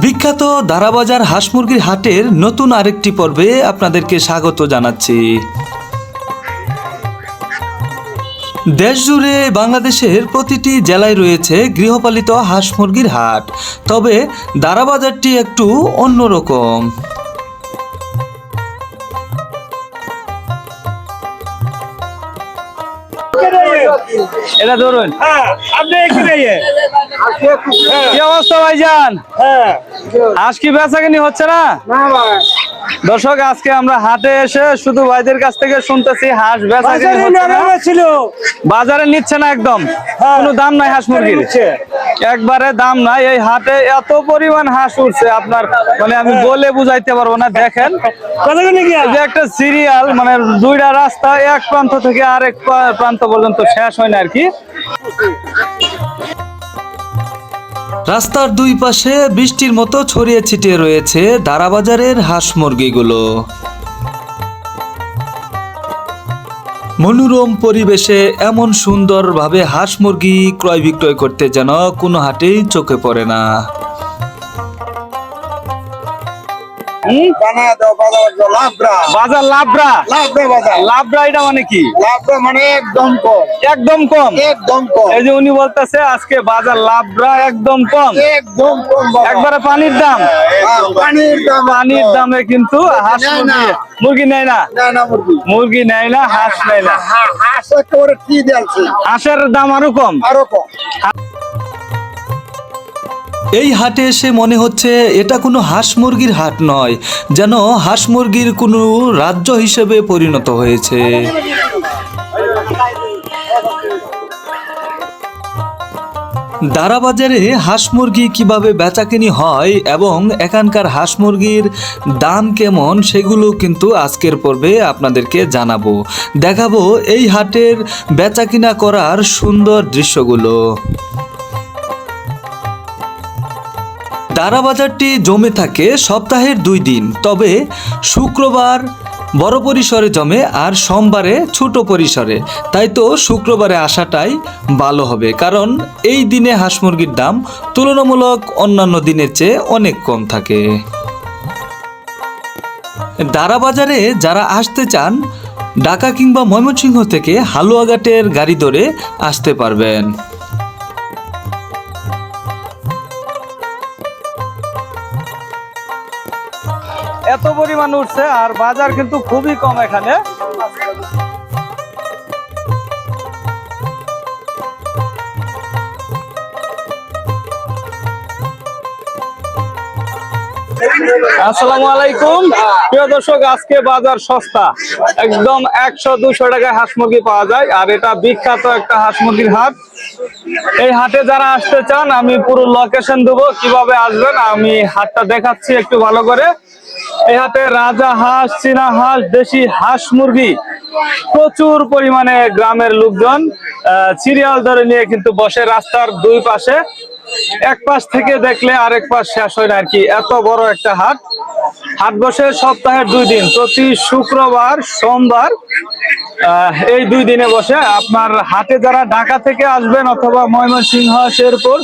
বিখ্যাত দারাবাজার হাঁস মুরগির হাটের নতুন আরেকটি পর্বে আপনাদেরকে স্বাগত জানাচ্ছি। দেশ জুড়ে বাংলাদেশের প্রতিটি জেলায় রয়েছে গৃহপালিত হাঁস মুরগির হাট তবে দারাবাজারটি একটু অন্যরকম। এটা ধরুন। হ্যাঁ আপনি এখানে। কি অবস্থা ভাইজান? হ্যাঁ। হাঁস কি বেচা কিনি হচ্ছে না? দর্শক আজকে আমরা হাটে এসে শুধু ভাইদের কাছ থেকে শুনতেছি হাঁস বেচা কিনি বাজারে হচ্ছে না। নামে ছিল বাজারে নিচ্ছে না একদম। হ্যাঁ। কোনো দাম নাই হাঁস মুরগির। একবারে দাম নাই। এই হাটে এত পরিমাণ হাঁস উঠছে আপনার মানে আমি বলে বুঝাইতে পারব না। দেখেন। যে একটা সিরিয়াল মানে দুইটা রাস্তা এক প্রান্ত থেকে আরেক প্রান্ত পর্যন্ত শেষ হয় না আর কি। রাস্তার দুই পাশে বৃষ্টির মতো ছড়িয়ে ছিটিয়ে রয়েছে দারাবাজারের হাঁস মুরগিগুলো। মনোরম পরিবেশে এমন সুন্দরভাবে হাঁস মুরগি ক্রয় বিক্রয় করতে যেন কোনো হাটেই চোখে পড়ে না। বাজার লাভরা। লাভরা? লাভরা বাজার। লাভরা এটা মানে কি? লাভরা মানে একদম কম। একদম কম? একদম কম। এই যে উনি বলতেছে আজকে বাজার লাভরা একদম কম। একদম কম একবারে পানির দাম? হ্যাঁ, পানির দাম পানির দামে কিন্তু হাঁস মুরগি। নেয় না? মুরগি। নেয় না হাঁস নেয় না? হ্যাঁ হাঁস একেবারে কি দিয়েছে হাঁসের দাম আরও কম? আরও কম। এই হাটে এসে মনে হচ্ছে এটা কোনো হাঁস মুরগির হাট নয়, যেন হাঁস মুরগির কোনো রাজ্য হিসেবে পরিণত হয়েছে। দারাবাজারে হাঁস মুরগি কীভাবে বেচাকেনি হয় এবং এখানকার হাঁস মুরগির দাম কেমন, সেগুলো কিন্তু আজকের পর্বে আপনাদেরকে জানাব। দেখাবো এই হাটের বেচাকিনা করার সুন্দর দৃশ্যগুলো। দারাবাজারটি জমে থাকে সপ্তাহের দুই দিন। তবে শুক্রবার বড় পরিসরে জমে আর সোমবারে ছোট পরিসরে। তাই তো শুক্রবারে আসাটাই ভালো হবে, কারণ এই দিনে হাঁস মুরগির দাম তুলনামূলক অন্যান্য দিনের চেয়ে অনেক কম থাকে। দারাবাজারে যারা আসতে চান, ঢাকা কিংবা ময়মনসিংহ থেকে হালুয়াঘাটের গাড়ি ধরে আসতে পারবেন। এত পরিমাণ উঠছে আর বাজার কিন্তু খুবই কম এখানে। আসসালামু আলাইকুম। প্রিয় দর্শক, আজকে বাজার সস্তা। একদম একশো দুশো টাকায় হাঁস মুরগি পাওয়া যায়, আর এটা বিখ্যাত একটা হাঁস মুরগির হাট। এই হাটে যারা আসতে চান, আমি পুরো লোকেশন দেবো, কীভাবে আসবেন, আমি হাটটা দেখাচ্ছি একটু ভালো করে। এই হাটে রাজা হাঁস, চীনা হাঁস, দেশি হাঁস মুরগি। প্রচুর পরিমাণে গ্রামের লোকজন সিরিয়াল ধরে নিয়ে কিন্তু বসে রাস্তার দুই পাশে। এক পাশ থেকে দেখলে আরেক পাশ শেষ হয় না আর কি। এত বড় একটা হাট। হাট বসে সপ্তাহের দুই দিন, প্রতি শুক্রবার, সোমবার এই দুই দিনে বসে। আপনার হাটে যারা ঢাকা থেকে আসবেন অথবা ময়মনসিংহ, শেরপুর,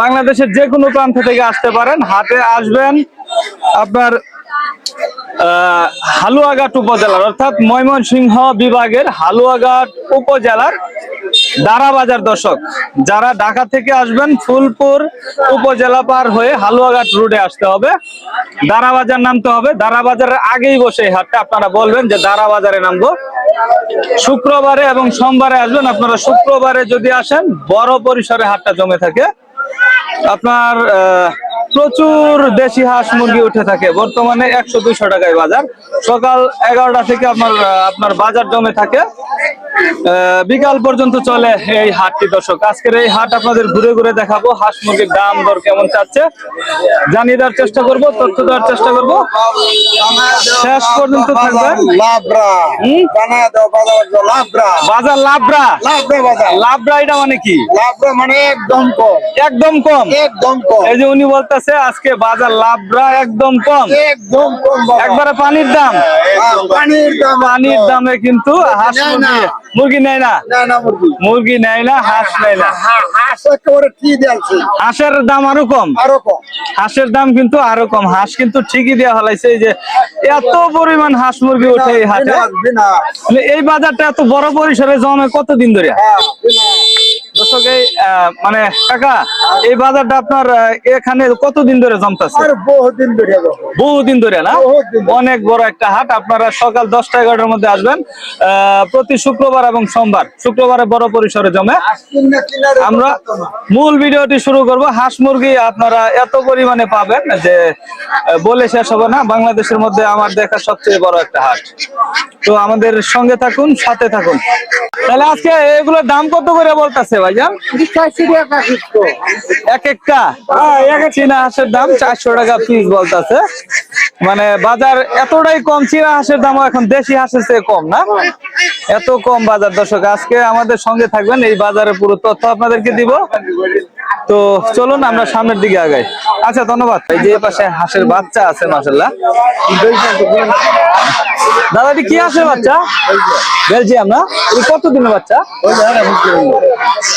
বাংলাদেশের যে কোনো প্রান্ত থেকে আসতে পারেন। হাটে আসবেন, আপনার হালুয়াঘাট উপজেলার অর্থাৎ ময়মনসিংহ বিভাগের হালুয়াঘাট উপজেলার দারাবাজার দর্শক যারা ঢাকা থেকে আসবেন ফুলপুর উপজেলা পার হয়ে হালুয়াঘাট রোডে আসতে হবে। দারাবাজার নামতে হবে। দারাবাজারের আগেই বসে হাটটা। আপনারা বলবেন যে দারাবাজারে নামবো। শুক্রবারে এবং সোমবারে আসবেন। আপনারা শুক্রবারে যদি আসেন বড় পরিসরে হাটটা জমে থাকে। আপনার আহ, প্রচুর দেশি হাঁস মুরগি উঠে থাকে। বর্তমানে একশো দুইশো টাকায় বাজার। সকাল এগারোটা থেকে আপনার আপনার বাজার জমে থাকে। বিকাল পর্যন্ত চলে এই হাটটি দর্শক। আজকের এই হাট আপনাদের ঘুরে ঘুরে দেখাবো। হাঁস মুরগির দাম দর কেমন চাচ্ছে জানিয়ে দেওয়ার চেষ্টা করব তথ্য দেওয়ার চেষ্টা করব। শেষ পর্যন্ত থাকবেন? বাজার লাভরা। লাভরা এটা মানে কি? লাভরা মানে একদম কম। একদম কম। একদম কম। এই যে উনি বলতেছে আছে আজকে বাজার লাভরা একদম কম। একদম একবারে পানির দাম। হ্যাঁ, পানির দাম পানির দামে কিন্তু হাঁস মুরগি নেয় না। মুরগি। নেয় না হাঁস নেয় না। হা- হাঁস একেবারে ঠিক দিয়েছে হাঁসের দাম আরও কম। আরও কম। হাঁসের দাম কিন্তু আরও কম। হাঁস কিন্তু ঠিকই দেওয়া হলাইছে এই যে এত পরিমাণ হাঁস মুরগি ওঠে এই হাটে। মানে এই বাজারটা এত বড় পরিসরে জমে কতদিন ধরে? হ্যাঁ। দর্শক এই মানে কাকা এই বাজারটা আপনার এখানে কতদিন ধরে জমতেছে? বহুদিন ধরে বহুদিন ধরে না? অনেক বড় একটা হাট। আপনারা সকাল দশটা এগারোটার মধ্যে আসবেন। প্রতি শুক্রবার এবং সোমবার। শুক্রবারে বড় পরিসরে জমে। আমরা মূল ভিডিওটি শুরু করব। হাঁস মুরগি আপনারা এত পরিমাণে পাবেন যে বলে শেষ হবে না। বাংলাদেশের মধ্যে আমার দেখা সবচেয়ে বড় একটা হাট। তো আমাদের সঙ্গে থাকুন সাথে থাকুন। তাহলে আজকে এগুলোর দাম কত করে বলতেছে এক একটা? চীনা হাঁসের দাম চারশো টাকা পিস মানে বাজার এতটাই কম, চীনা হাঁসের দাম এখন দেশি হাঁসের চেয়ে কম না? এত কম বাজার দর্শক, আজকে আমাদের সঙ্গে থাকবেন, এই বাজারের পুরো তথ্য আপনাদেরকে দিব। তো চলুন, আমরা সামনের দিকে আগাই। আচ্ছা ধন্যবাদ। এই যে পাশে হাঁসের বাচ্চা আছে মাসাল্লাহ দাদাটি কি আছে বাচ্চা? বেলজিয়াম না? কত দিনের বাচ্চা?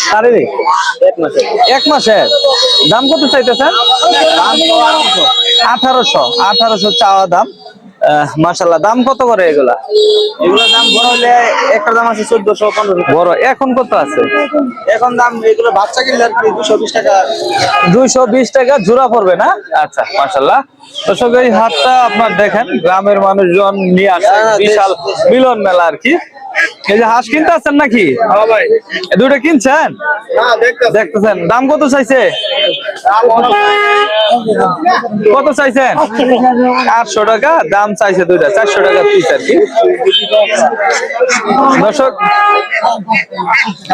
শারীরিক এক মাসের। দাম কত চাইতেছেন? আঠারোশো। আঠারোশো চাওয়া দাম। মাসাল্লাহ দাম কত করে এগুলা? এগুলোর দাম বড় হলে একটা দাম আছে চোদ্দশো পনেরো বড় এখন কত আছে? এখন দাম এগুলো বাচ্চা কিনলে আর কি দুশো বিশ টাকা। দুইশো বিশ টাকা জোড়া পড়বে না? আচ্ছা মাসাল্লাহ দর্শক এই হাটটা আপনার দেখেন গ্রামের মানুষজন নিয়ে আসে হ্যাঁ, বিশাল মিলন মেলা আর কি। এই যে হাঁস কিনতে আছেন নাকি? দুটো কিনছেন? না, দেখতেছেন। দাম কত চাইছে? কত চাইছেন? আটশো টাকা দাম চাইছে দুইটা চারশো টাকা পিস আর কি। দর্শক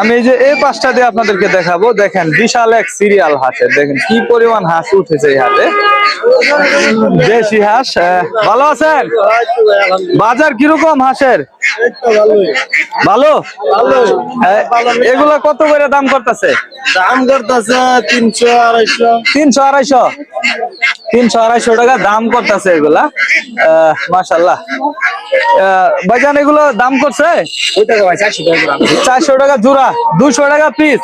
আমি এই যে এই পাঁচটা দিয়ে আপনাদেরকে দেখাবো। দেখেন বিশাল এক সিরিয়াল হাটে দেখেন কি পরিমাণ হাঁস উঠেছে এই হাটে দেশি হাঁস ভালো আছেন? বাজার কীরকম হাঁসের? ভালো? আহ, এগুলা কত করে দাম করতেছে? দাম করতেছে তিনশো আড়াইশো। তিনশো আড়াইশো? তিনশো আড়াইশো টাকা দাম করতেছে এগুলা। আহ, ভাইজান এগুলো দাম করছে? চারশো টাকা জোড়া দুশো টাকা পিস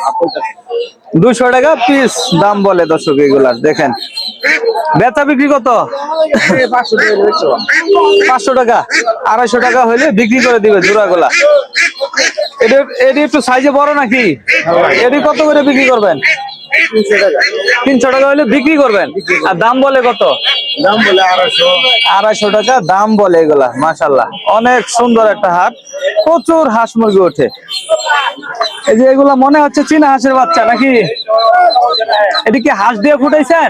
দুশো টাকা পিস দাম বলে দর্শক এগুলার দেখেন। বেচা বিক্রি কত? পাঁচশো টাকা পাঁচশো টাকা আড়াইশো টাকা হইলে বিক্রি করে দিবে জোড়া গুলা এটা একটু সাইজে বড় নাকি? এটি কত করে বিক্রি করবেন? তিনশো টাকা হলে বিক্রি করবেন? আর দাম বলে কত? দাম বলে আড়াইশো আড়াইশো টাকা, দাম বলে এগুলা মাসাল্লাহ অনেক সুন্দর একটা হাট, প্রচুর হাঁস মুরগি ওঠে। এই যে এগুলা মনে হচ্ছে চীনা হাঁসের বাচ্চা নাকি? এদিকে হাঁস দিয়ে ফুটাইছেন?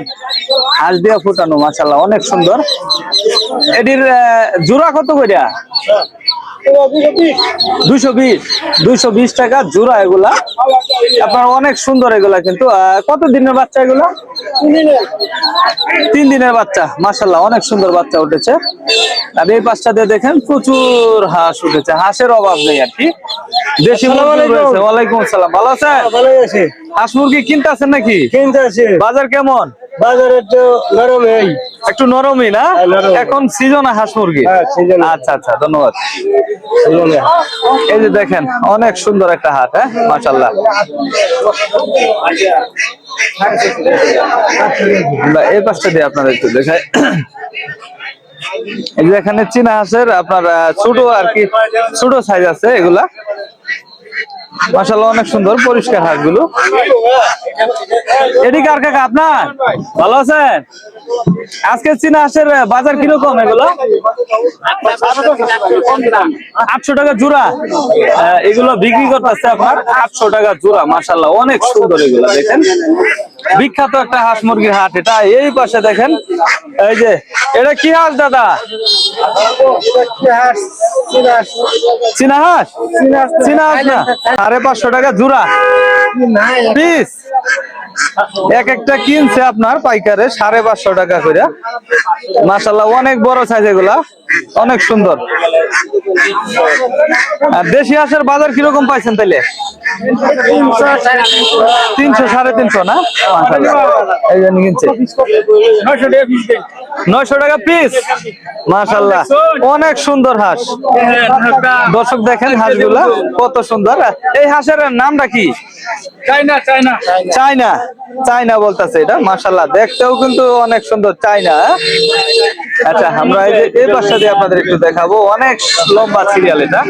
হাঁস দিয়ে ফুটানো মাসাল্লাহ অনেক সুন্দর। এটির জোড়া কত কইরা? দুইশো বিশ দুইশো বিশ টাকা জোড়া এগুলা। আপনার অনেক সুন্দর এগুলা কিন্তু। কত দিনের বাচ্চা এগুলা? তিন দিনের বাচ্চা মাসাল্লাহ অনেক সুন্দর বাচ্চা উঠেছে। আর এই দিয়ে দেখেন, প্রচুর হাঁস উঠেছে। হাঁসের অভাব নেই আর কি। দেশি ওয়ালাইকুম আসসালাম, ভালো আছেন? ভালো আছে। হাঁস মুরগি কিনতে আছেন নাকি? কিনতে আছে বাজার কেমন? বাজারে একটু নরম একটু নরমই না? হ্যাঁ। এখন সিজনে হাঁস মুরগি। হ্যাঁ। আচ্ছা আচ্ছা ধন্যবাদ। এই যে দেখেন অনেক সুন্দর একটা হাট হ্যাঁ? মাশাল্লাহ আমরা এই পাশটা দিয়ে আপনাদের একটু দেখাই। এই যে এখানে চীনা হাঁসের আপনার ছোট আর কি ছোট সাইজ আছে এগুলা। মাশাল্লাহ অনেক সুন্দর, পরিষ্কার হাঁসগুলো। এটি কার কাকা, আপনার? ভালো আছেন? আজকে চীনা হাঁসের বাজার কীরকম এগুলো? আটশো টাকা জোড়া। এগুলো বিক্রি করতেছে আপনার আটশো টাকা জোড়া মাসাল্লাহ অনেক সুন্দর এগুলো, দেখেন। বিখ্যাত একটা হাঁস মুরগির হাট এটা। এই পাশে দেখেন, এই যে, এটা কি হাঁস দাদা? চীনা হাঁস চীনা হাঁস না? সাড়ে পাঁচশো টাকা জোড়া। পিস। এক একটা কিনছে আপনার পাইকারে সাড়ে পাঁচশো টাকা করে। মাসাল্লাহ অনেক বড় সাইজ এগুলা। অনেক সুন্দর। আর দেশি হাঁসের বাজার কীরকম পাইছেন তাইলে? তিনশো সাড়ে তিনশো না? কিনছে। নয়শো টাকা পিস মাশাল্লাহ অনেক সুন্দর হাঁস। দর্শক দেখেন হাঁসগুলা, কত সুন্দর। এই হাঁসের নামটা কি? চাইনা চাইনা চায়না চায়না বলতেছে এটা মাশাল্লাহ দেখতেও কিন্তু অনেক সুন্দর চায়না হ্যাঁ? আচ্ছা আমরা এই যে, এই পাশটা দিয়ে আপনাদের একটু দেখাবো। অনেক লম্বা সিরিয়াল এটা।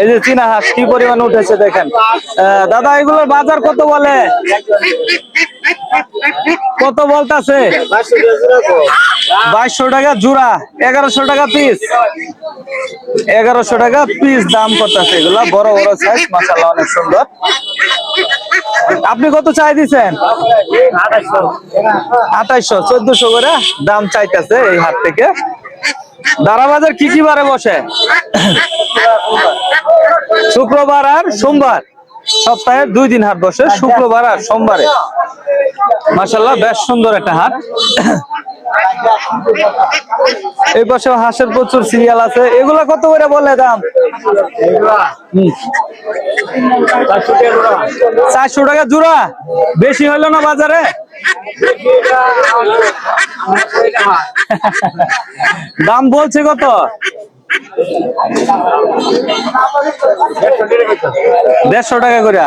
এই যে চীনা হাঁস, কি পরিমাণ উঠেছে দেখেন। দাদা, এগুলোর বাজার কত বলে? কত বলতাছে? বাইশশো টাকা জোড়া, এগারোশো টাকা পিস এগারোশো টাকা পিস দাম করতেছে। এগুলা বড় বড় সাইজ মাসাল্লাহ অনেক সুন্দর। আপনি কত চাই দিচ্ছেন আঠাইশো চোদ্দশো করে দাম চাইতেছে এই হাট থেকে। দারাবাজার কি কি বারে বসে? শুক্রবার আর সোমবার। সপ্তাহে দুই দিন হাট বসে, শুক্রবার আর সোমবারে। মাসাল্লাহ বেশ সুন্দর একটা হাট। এই পাশে হাঁসের প্রচুর সিরিয়াল আছে। এগুলা কত করে বলে দাম। চারশো টাকা জোড়া। বেশি হইল না বাজারে? দাম বলছে কত? দেড়শো টাকা করে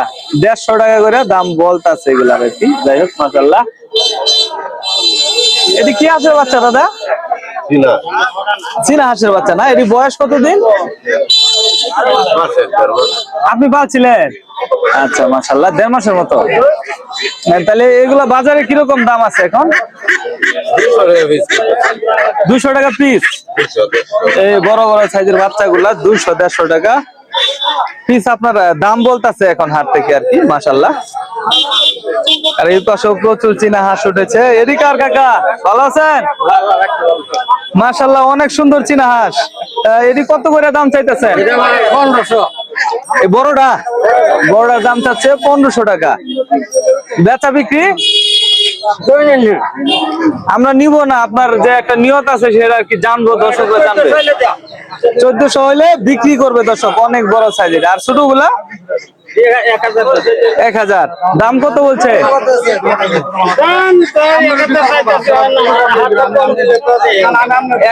দেড়শো টাকা করে দাম বলতাছে এগুলার আর কি। যাই হোক মাসাল্লাহ এটি কি আছে বাচ্চা দাদা? চীনা হাঁসের বাচ্চা না? এটি বয়স কতদিন? আপনি পাচ্ছিলেন আচ্ছা মাসাল্লাহ দেড় মাসের মতো। তাহলে এগুলা বাজারে কীরকম দাম আছে এখন? দুশো টাকা পিস এই বড় বড় সাইজের বাচ্চাগুলা দুশো দেড়শো টাকা। পিস আপনার দাম বলতেছে এখন হাট থেকে আর কি মাসাল্লাহ আর এই পাশেও প্রচুর চীনা হাঁস উঠেছে। এদিকে আর কাকা ভালো আছেন? মাসাল্লাহ অনেক সুন্দর চীনা হাঁস। এটি কত করে দাম চাইতেছেন? পনেরোশো। এই বড়টা? বড়টার দাম চাচ্ছে পনেরোশো টাকা। বেচা বিক্রি? আমরা নিব না আপনার যে একটা নিয়ত আছে সেটা আর কি জানব দর্শক জানবে। চোদ্দশো হইলে বিক্রি করবে দর্শক অনেক বড় সাইজের। আর ছোটগুলা এক হাজার। দাম কত বলছে?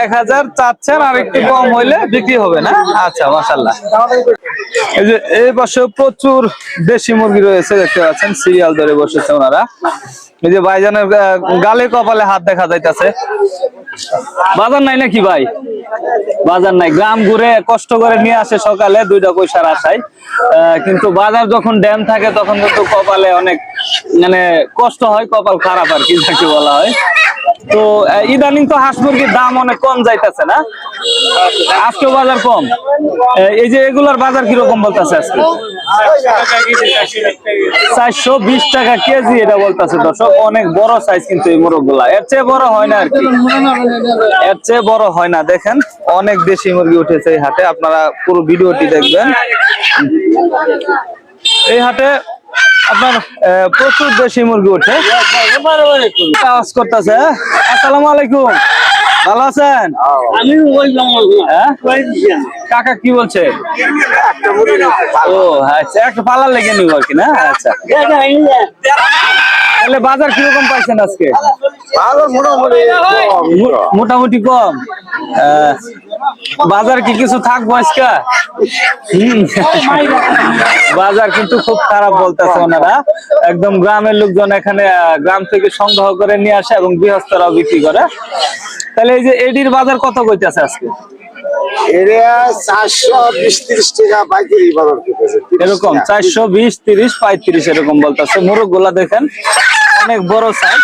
এক হাজার চাচ্ছেন আর একটু কম হইলে বিক্রি হবে না? আচ্ছা মাসাল্লাহ এই যে এই পাশে প্রচুর দেশি মুরগি রয়েছে, দেখতে পাচ্ছেন, সিরিয়াল ধরে বসেছে ওনারা। এই যে ভাইজানের গালে কপালে হাত দেখা যাইতাছে। বাজার নাই নাকি ভাই? বাজার নাই। গ্রাম ঘুরে কষ্ট করে নিয়ে আসে সকালে, দুইটা পয়সার আশায়। কিন্তু বাজার যখন ড্যাম থাকে, তখন কিন্তু কপালে অনেক মানে কষ্ট হয়, কপাল খারাপ আর কি বলা হয়। তো ইদানিং তো হাঁস মুরগির দাম অনেক কম যাইতেছে না? আজকেও বাজার কম। এই যে এগুলার বাজার কীরকম বলতেছে আজকে? চারশো বিশ টাকা কেজি এটা বলতেছে দর্শক। অনেক বড় সাইজ কিন্তু এই মোরগগুলা এর চেয়ে বড় হয় না আর কি। এর চেয়ে বড় হয় না। দেখেন, অনেক দেশি মুরগি উঠেছে এই হাটে। আপনারা পুরো ভিডিওটি দেখবেন। এই হাটে আপনার প্রচুর দেশি মুরগি উঠে কাজ করতেছে আসসালামু আলাইকুম। ভালো আছেন? আমি হ্যাঁ? কাকা কি বলছে? ও আচ্ছা একটা পালার লেগে নিব আর কি না? আচ্ছা। তাহলে বাজার কীরকম পাইছেন আজকে? মোটামুটি কম। বাজার কি কিছু থাকব আজকে? বাজার কিন্তু খুব খারাপ বলতেছে ওনারা। একদম গ্রামের লোকজন এখানে গ্রাম থেকে সংগ্রহ করে নিয়ে আসে এবং গৃহস্থরাও বিক্রি করে। তাহলে এই যে এডির বাজার কত কইতেছে আজকে? এরকম চারশো বিশ তিরিশ পঁয়ত্রিশ এরকম বলতেছে। মোরগগুলা দেখেন অনেক বড় সাইজ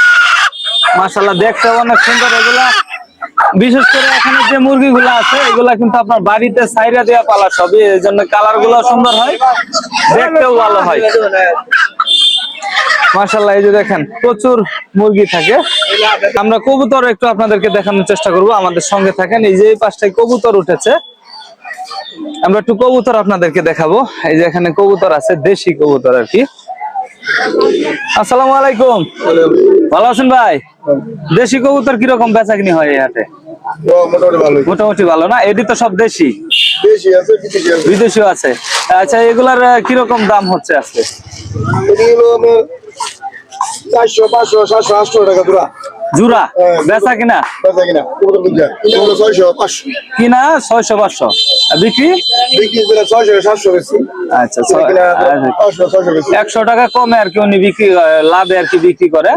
মাসাল্লাহ দেখতে অনেক সুন্দর। এগুলা বিশেষ করে এখানে যে মুরগি গুলা আছে, এগুলা কিন্তু আপনার বাড়িতে সাইরা দেওয়া পালা সবই, এই জন্য কালারগুলো সুন্দর হয়, দেখতেও ভালো হয়। মাসাল্লাহ এই যে দেখেন, প্রচুর মুরগি থাকে। আমরা কবুতর একটু আপনাদেরকে দেখানোর চেষ্টা করব, আমাদের সঙ্গে থাকেন, এই যে এই পাশটায় কবুতর উঠেছে। আমরা একটু কবুতর আপনাদেরকে দেখাবো, এই যে এখানে কবুতর আছে, দেশি কবুতর আর কি। আসসালামু আলাইকুম। ভালো আছেন ভাই? দেশি কবুতর কীরকম বেচাকিনি হয় এই হাটে? মোটামুটি ভালো না? এটি তো সব দেশি। বিদেশিও আছে। আচ্ছা এগুলার কীরকম দাম হচ্ছে আজকে? চারশো পাঁচশো সাতশো আটশো টাকা দূরা। জুরা হ্যাঁ, বেচা কিনা? বেচা কিনা। ছয়শো পাঁচশো। কিনা ছয়শো পাঁচশো। বিক্রি? বিক্রি ছয়শো সাতশো আচ্ছা আচ্ছা। একশো টাকা কমে আর কি উনি বিক্রি লাভে আর কি বিক্রি করে।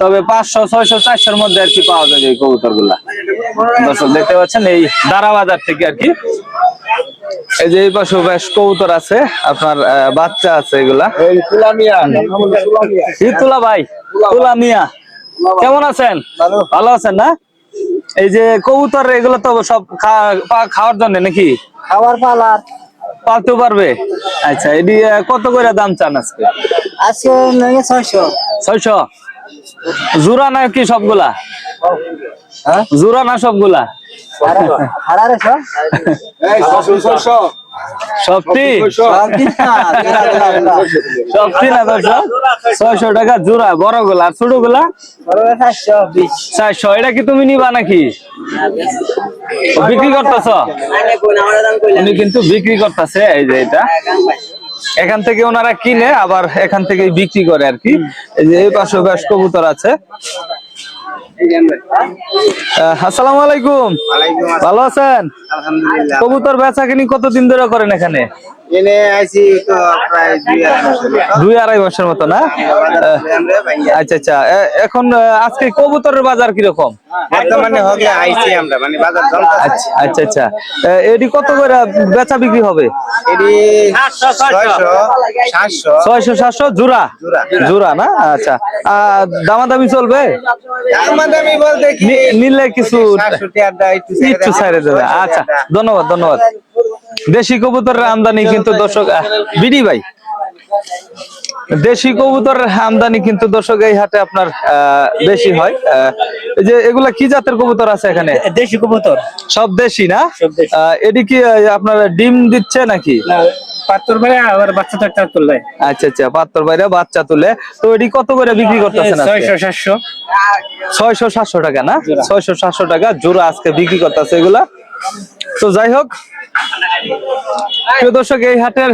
তবে পাঁচশো ছয়শো চারশোর মধ্যে আর কি পাওয়া যাবে এই কবুতরগুলা দর্শক দেখতে পাচ্ছেন এই দারা বাজার থেকে আর কি। এই যে এই পাশে বেশ কবুতর আছে আপনার বাচ্চা আছে এগুলা। তুলা ভাই তুলা মিয়া। কেমন আছেন? ভালো। আছেন না? এই যে কবুতর এগুলো তো সব খাওয়ার জন্য নাকি? খাবার পালার। পালতেও পারবে? আচ্ছা এটি কত করে দাম চান আজকে? আজকে ছয়শো। ছয়শো? জোড়া না কি সবগুলা? হ্যাঁ? জোড়া না সবগুলা? ছয়শো টাকা জোড়া বড়গুলা আর ছোটগুলা? বড় সাতশো বিশ। চারশো এটা কি তুমি নিবা নাকি? বিক্রি করতেছ? উনি কিন্তু বিক্রি করতেছে এই যে এটা। এখান থেকে ওনারা কিনে আবার এখান থেকে বিক্রি করে আর কি। এই যে এই পাশে বেশ কবুতর আছে। আসসালামু আলাইকুম। ভালো আছেন? আলহামদুলিল্লাহ। কবুতর বেচা কিনি কতদিন ধরে করেন এখানে? এনে আইছি তো প্রায় দুই আড়াই মাসের মতো। না। আচ্ছা আচ্ছা। এখন আজকে কবুতরের বাজার কীরকম? বর্তমানে হবে আইছি আমরা মানে বাজার আচ্ছা আচ্ছা আচ্ছা। আহ, কত করে বেচা বিক্রি হবে? জোড়া? জোড়া। না? আচ্ছা। দামাদামি চলবে? দামাদামি বলতে কি? নিলে কিছু টাকা একটু। ছাড়ে দেবে। আচ্ছা ধন্যবাদ ধন্যবাদ। দেশি কবুতরের আমদানি কিন্তু দর্শক বিডি ভাই। দেশি কবুতরের আমদানি কিন্তু দর্শক এই হাটে আপনার বেশি হয়। যে এগুলা কি জাতের কবুতর আছে এখানে? দেশি কবুতর। সব দেশি না? এটি কি আপনার ডিম দিচ্ছে নাকি? পাত্তর বেড়ে বাচ্চা তো আচ্ছা আচ্ছা পাত্তর বাইরে বাচ্চা তুলে। তো এটি কত করে বিক্রি করতেছেন ছয়শো সাতশো। ছয়শো সাতশো টাকা না? ছয়শো সাতশো টাকা জোড়া আজকে বিক্রি করতেছে এগুলা। তো যাই হোক, প্রিয় দর্শক, এই হাটের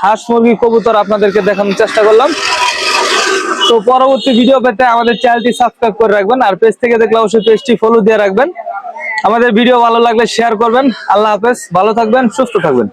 হাঁস, মুরগি, কবুতর আপনাদেরকে দেখানোর চেষ্টা করলাম। তো পরবর্তী ভিডিও পেতে আমাদের চ্যানেলটি সাবস্ক্রাইব করে রাখবেন আর পেজ থেকে দেখলে অবশ্যই পেজটি ফলো দিয়ে রাখবেন। আমাদের ভিডিও ভালো লাগলে শেয়ার করবেন। আল্লাহ হাফেজ, ভালো থাকবেন, সুস্থ থাকবেন।